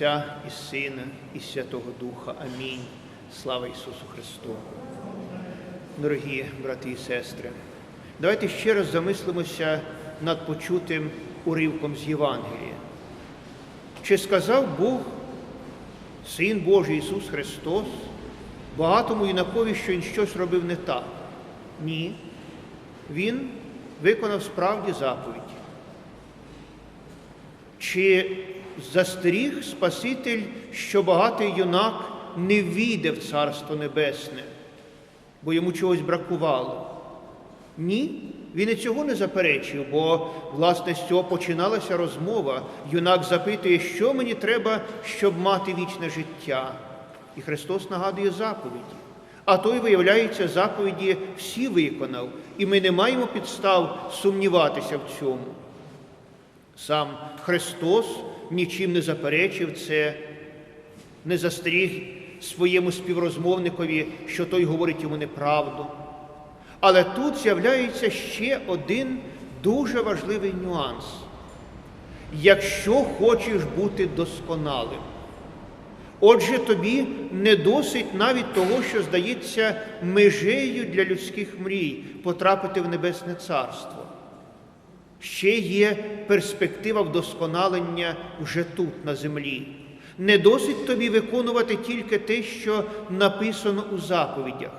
і Сина, і Святого Духа. Амінь. Слава Ісусу Христу. Дорогі брати і сестри, давайте ще раз замислимося над почутим уривком з Євангелія. Чи сказав Бог, Син Божий Ісус Христос, багатому юнакові, що Він щось робив не так? Ні. Він виконав справді заповідь. Чи застеріг Спаситель, що багатий юнак не війде в Царство Небесне, бо йому чогось бракувало? Ні, він і цього не заперечив, бо власне з цього починалася розмова. Юнак запитує, що мені треба, щоб мати вічне життя. І Христос нагадує заповіді. А той, виявляється, заповіді всі виконав, і ми не маємо підстав сумніватися в цьому. Сам Христос нічим не заперечив це, не застеріг своєму співрозмовникові, що той говорить йому неправду. Але тут з'являється ще один дуже важливий нюанс. Якщо хочеш бути досконалим, отже, тобі не досить навіть того, що здається межею для людських мрій потрапити в Небесне Царство. Ще є перспектива вдосконалення вже тут, на землі. Не досить тобі виконувати тільки те, що написано у заповідях.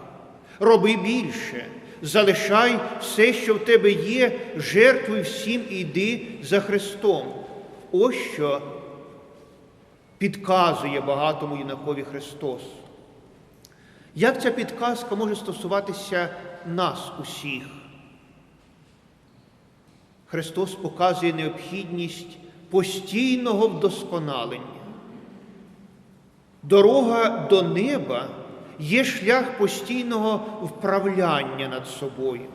Роби більше, залишай все, що в тебе є, жертвуй всім і йди за Христом. Ось що підказує багатому юнакові Христос. Як ця підказка може стосуватися нас усіх? Христос показує необхідність постійного вдосконалення. Дорога до неба є шлях постійного вправляння над собою.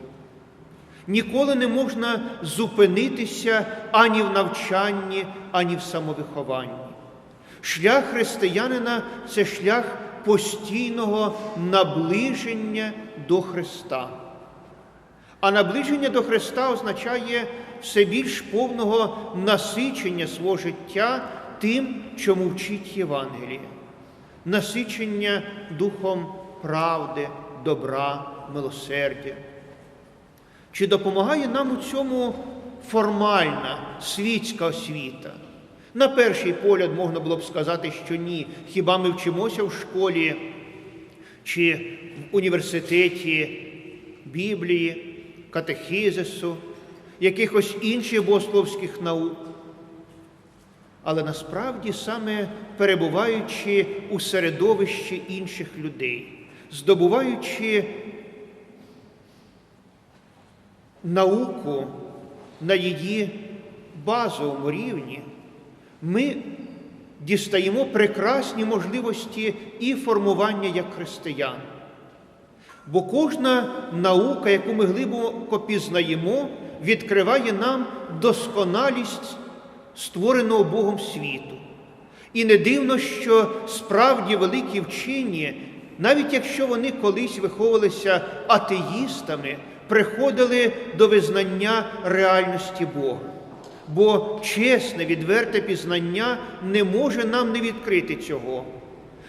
Ніколи не можна зупинитися ані в навчанні, ані в самовихованні. Шлях християнина це шлях постійного наближення до Христа. А наближення до Христа означає все більш повного насичення свого життя тим, чому вчить Євангеліє, насичення духом правди, добра, милосердя. Чи допомагає нам у цьому формальна світська освіта? На перший погляд можна було б сказати, що ні. Хіба ми вчимося в школі чи в університеті Біблії, катехізису, якихось інших богословських наук. Але насправді саме перебуваючи у середовищі інших людей, здобуваючи науку на її базовому рівні, ми дістаємо прекрасні можливості і формування як християн. Бо кожна наука, яку ми глибоко пізнаємо, відкриває нам досконалість створеного Богом світу. І не дивно, що справді великі вчені, навіть якщо вони колись виховувалися атеїстами, приходили до визнання реальності Бога. Бо чесне, відверте пізнання не може нам не відкрити цього.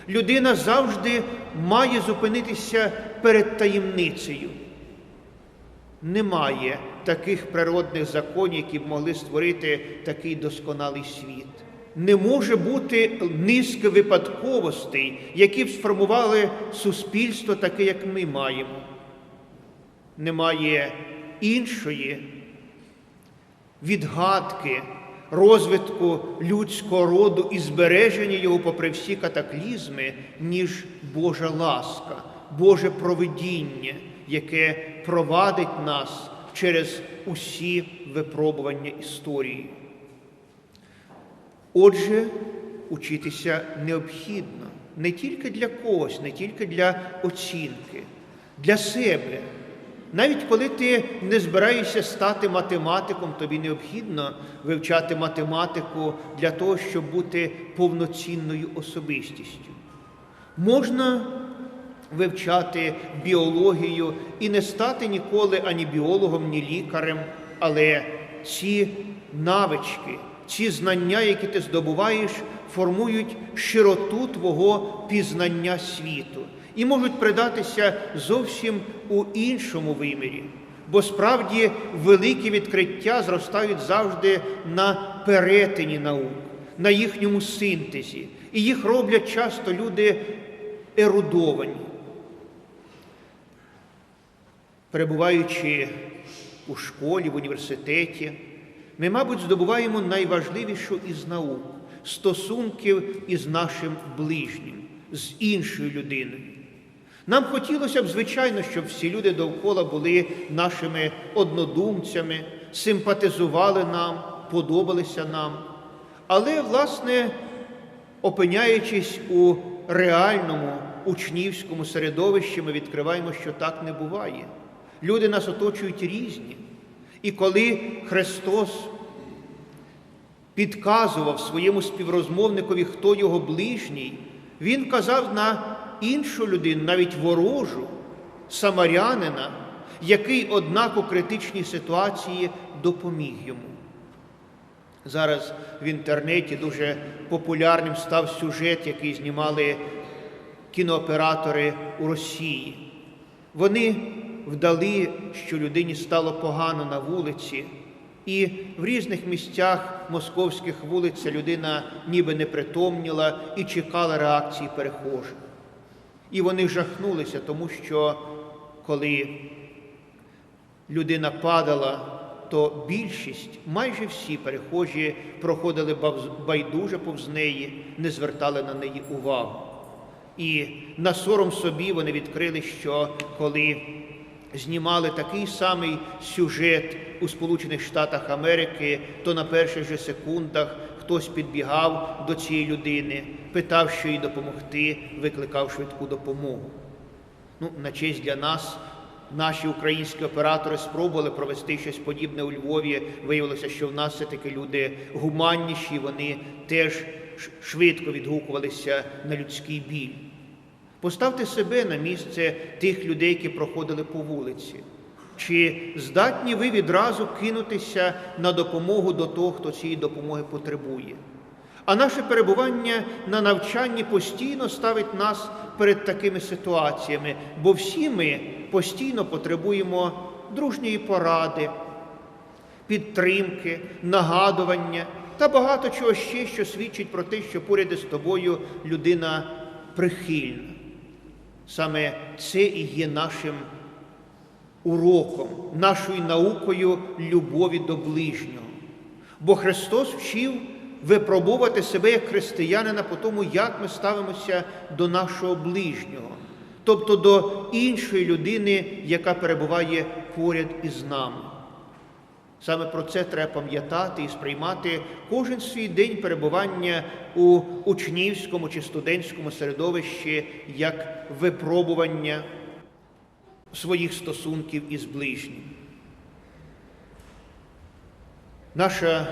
Людина завжди має зупинитися перед таємницею. Немає таких природних законів, які б могли створити такий досконалий світ. Не може бути низки випадковостей, які б сформували суспільство таке, як ми маємо. Немає іншої відгадки розвитку людського роду і збереження його попри всі катаклізми, ніж Божа ласка, Боже провидіння, яке провадить нас через усі випробування історії. Отже, учитися необхідно не тільки для когось, не тільки для оцінки, для себе. Навіть коли ти не збираєшся стати математиком, тобі необхідно вивчати математику для того, щоб бути повноцінною особистістю. Можна вивчати біологію і не стати ніколи ані біологом, ні лікарем, але ці навички, ці знання, які ти здобуваєш, формують широту Твого пізнання світу і можуть придатися зовсім у іншому вимірі. Бо справді великі відкриття зростають завжди на перетині наук, на їхньому синтезі, і їх роблять часто люди ерудовані. Перебуваючи у школі, в університеті, ми, мабуть, здобуваємо найважливішу із наук стосунків із нашим ближнім, з іншою людиною. Нам хотілося б, звичайно, щоб всі люди довкола були нашими однодумцями, симпатизували нам, подобалися нам. Але, власне, опиняючись у реальному учнівському середовищі, ми відкриваємо, що так не буває. Люди нас оточують різні. І коли Христос підказував своєму співрозмовникові, хто його ближній, Він казав на іншу людину, навіть ворожу, самарянина, який, однак, у критичній ситуації допоміг йому. Зараз в інтернеті дуже популярним став сюжет, який знімали кінооператори у Росії. Вони вдали, що людині стало погано на вулиці, і в різних місцях московських вулиць людина ніби не притомніла і чекала реакції перехожих. І вони жахнулися, тому що коли людина падала, то більшість, майже всі перехожі проходили байдуже повз неї, не звертали на неї увагу. І на сором собі вони відкрили, що коли знімали такий самий сюжет у Сполучених Штатах Америки, то на перших же секундах хтось підбігав до цієї людини, питав, що їй допомогти, викликав швидку допомогу. Ну, На честь для нас. Наші українські оператори спробували провести щось подібне у Львові. Виявилося, що в нас все-таки люди гуманніші, вони теж швидко відгукувалися на людський біль. Поставте себе на місце тих людей, які проходили по вулиці. Чи здатні ви відразу кинутися на допомогу до того, хто цієї допомоги потребує? А наше перебування на навчанні постійно ставить нас перед такими ситуаціями, бо всі ми постійно потребуємо дружньої поради, підтримки, нагадування та багато чого ще, що свідчить про те, що поряд із тобою людина прихильна. Саме це і є нашим уроком, нашою наукою любові до ближнього. Бо Христос вчив випробувати себе як християнина по тому, як ми ставимося до нашого ближнього, тобто до іншої людини, яка перебуває поряд із нами. Саме про це треба пам'ятати і сприймати кожен свій день перебування у учнівському чи студентському середовищі як випробування своїх стосунків із ближнім. Наша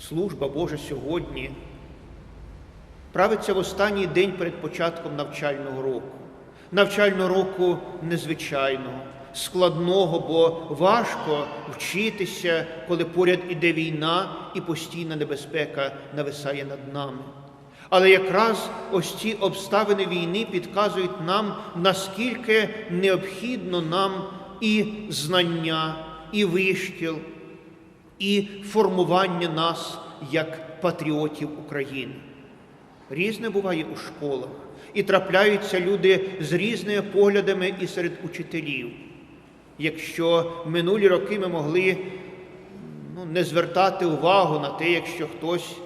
служба Божа сьогодні правиться в останній день перед початком навчального року, навчального року незвичайного складного, бо важко вчитися, коли поряд іде війна і постійна небезпека нависає над нами. Але якраз ось ці обставини війни підказують нам, наскільки необхідно нам і знання, і вишкіл, і формування нас як патріотів України. Різне буває у школах, і трапляються люди з різними поглядами і серед учителів. Якщо минулі роки ми могли ну, не звертати увагу на те, якщо хтось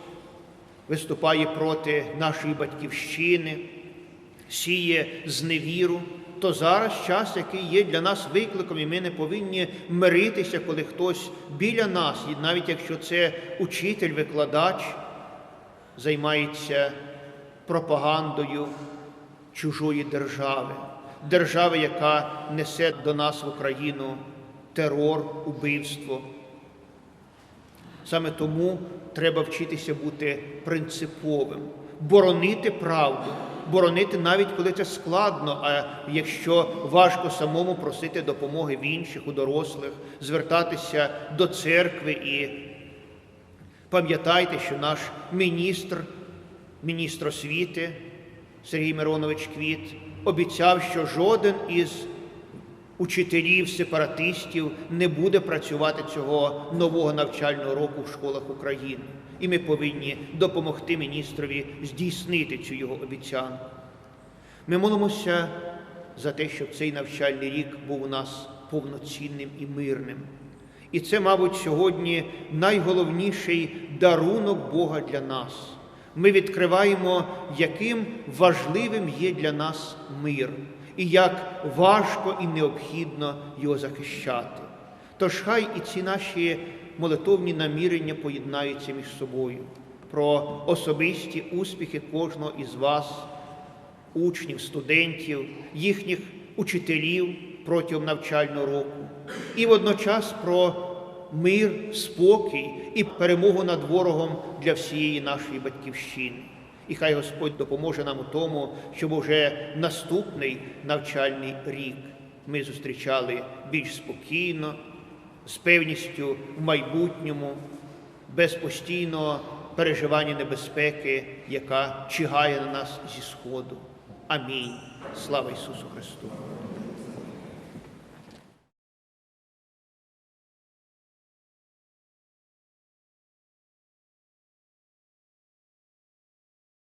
виступає проти нашої батьківщини, сіє зневіру, то зараз час, який є для нас викликом, і ми не повинні миритися, коли хтось біля нас, і навіть якщо це учитель, викладач, займається пропагандою чужої держави держави, яка несе до нас в Україну терор, убивство. Саме тому треба вчитися бути принциповим, боронити правду, боронити навіть коли це складно, а якщо важко самому просити допомоги в інших, у дорослих, звертатися до церкви і пам'ятайте, що наш міністр міністр освіти Сергій Миронович Квіт обіцяв, що жоден із учителів, сепаратистів не буде працювати цього нового навчального року в школах України. І ми повинні допомогти міністрові здійснити цю його обіцянку. Ми молимося за те, щоб цей навчальний рік був у нас повноцінним і мирним. І це, мабуть, сьогодні найголовніший дарунок Бога для нас. Ми відкриваємо, яким важливим є для нас мир, і як важко і необхідно його захищати. Тож хай і ці наші молитовні намірення поєднаються між собою про особисті успіхи кожного із вас, учнів, студентів, їхніх учителів протягом навчального року, і водночас про мир, спокій і перемогу над ворогом для всієї нашої батьківщини. І хай Господь допоможе нам у тому, щоб уже наступний навчальний рік ми зустрічали більш спокійно, з певністю в майбутньому, без постійного переживання небезпеки, яка чигає на нас зі Сходу. Амінь. Слава Ісусу Христу!